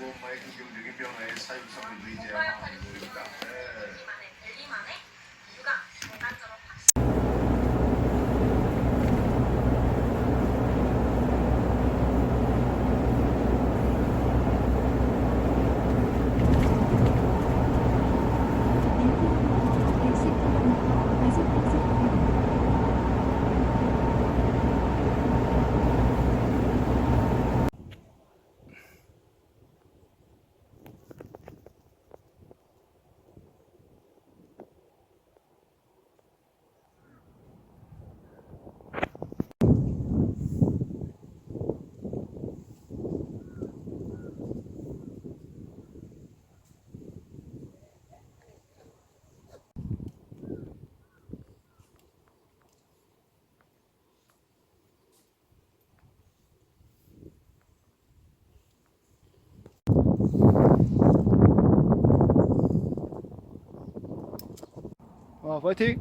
긍정적인 변화의 사용성을 공과 의지해야 역할을 하는 거니까. 네. 델리만의 델리만의 이유가 전반적으로 확실히 아 파이팅!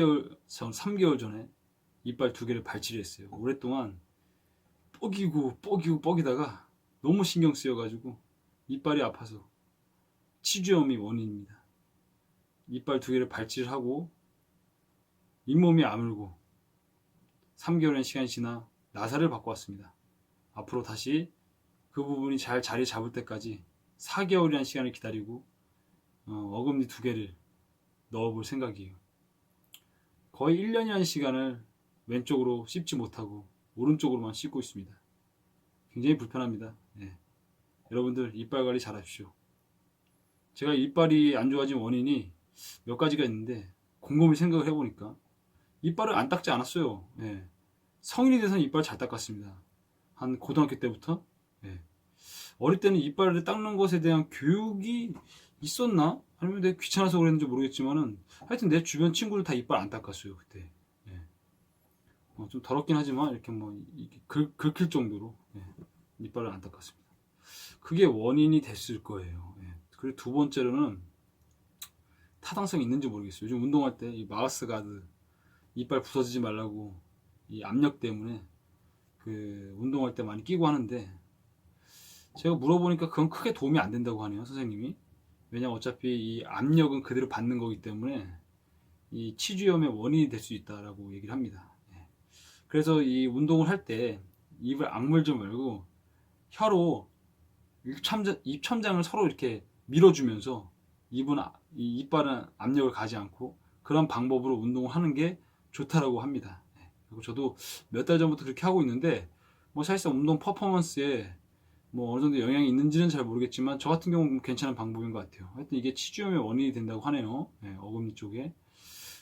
삼개월전 3개월 전에 이빨 두 개를 발치했어요. 오랫동안 뻐기고 뻐기고 뻐기다가 너무 신경 쓰여가지고 이빨이 아파서 치주염이 원인입니다. 이빨 두 개를 발치를 하고 잇몸이 아물고 3개월의 시간이 지나 나사를 받고 왔습니다. 앞으로 다시 그 부분이 잘 자리 잡을 때까지 4개월이라는 시간을 기다리고 어, 어금니 두 개를 넣어볼 생각이에요. 거의 1년이라는 시간을 왼쪽으로 씹지 못하고 오른쪽으로만 씹고 있습니다. 굉장히 불편합니다. 예. 여러분들 이빨 관리 잘 하십시오. 제가 이빨이 안 좋아진 원인이 몇 가지가 있는데 곰곰이 생각을 해보니까 이빨을 안 닦지 않았어요. 예. 성인이 돼서는 이빨 잘 닦았습니다. 한 고등학교 때부터 예. 어릴 때는 이빨을 닦는 것에 대한 교육이 있었나? 아니면 내가 귀찮아서 그랬는지 모르겠지만은 하여튼 내 주변 친구들 다 이빨 안 닦았어요 그때. 예. 어, 좀 더럽긴 하지만 이렇게 뭐 이렇게 긁, 긁힐 정도로 예. 이빨을 안 닦았습니다. 그게 원인이 됐을 거예요. 예. 그리고 두 번째로는 타당성이 있는지 모르겠어요. 요즘 운동할 때 이 마우스 가드 이빨 부서지지 말라고 이 압력 때문에 그 운동할 때 많이 끼고 하는데 제가 물어보니까 그건 크게 도움이 안 된다고 하네요 선생님이. 왜냐면 어차피 이 압력은 그대로 받는 거기 때문에 이 치주염의 원인이 될 수 있다라고 얘기를 합니다. 예. 그래서 이 운동을 할 때 입을 악물지 말고 혀로 입첨장, 입첨장을 서로 이렇게 밀어주면서 입은 아- 이 이빨은 압력을 가지 않고 그런 방법으로 운동을 하는 게 좋다라고 합니다. 예. 그리고 저도 몇 달 전부터 그렇게 하고 있는데 뭐 사실상 운동 퍼포먼스에 뭐 어느 정도 영향이 있는지는 잘 모르겠지만 저 같은 경우는 괜찮은 방법인 것 같아요. 하여튼 이게 치주염의 원인이 된다고 하네요. 예, 어금니 쪽에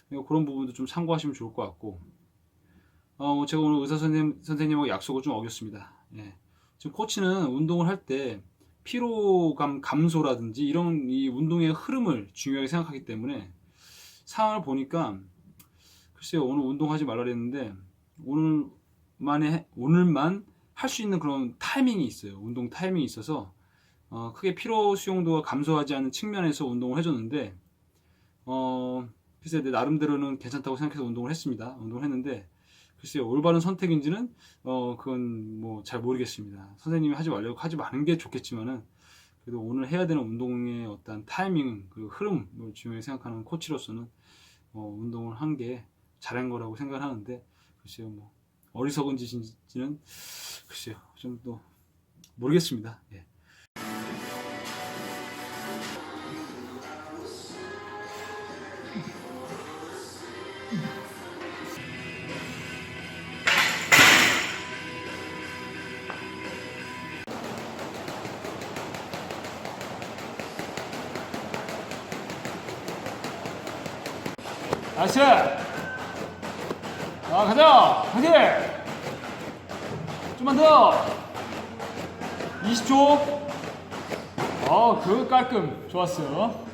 그리고 그런 부분도 좀 참고하시면 좋을 것 같고 어, 제가 오늘 의사 선생님, 선생님하고 약속을 좀 어겼습니다. 예. 지금 코치는 운동을 할 때 피로감 감소라든지 이런 이 운동의 흐름을 중요하게 생각하기 때문에 상황을 보니까 글쎄요 오늘 운동하지 말라 그랬는데 오늘만에 오늘만 할 수 있는 그런 타이밍이 있어요. 운동 타이밍이 있어서 어, 크게 피로 수용도가 감소하지 않은 측면에서 운동을 해줬는데 어, 글쎄 내 나름대로는 괜찮다고 생각해서 운동을 했습니다. 운동을 했는데 글쎄요 올바른 선택인지는 어, 그건 뭐 잘 모르겠습니다. 선생님이 하지 말려고 하지 마는 게 좋겠지만은 그래도 오늘 해야 되는 운동의 어떤 타이밍 그 흐름을 중요하게 생각하는 코치로서는 어, 운동을 한 게 잘한 거라고 생각을 하는데 글쎄요 뭐 어리석은 짓인지는 글쎄요 좀 또 모르겠습니다. 예. 아시아 자, 가자. 화이팅! 좀만 더. 20초. 어, 그 깔끔. 좋았어.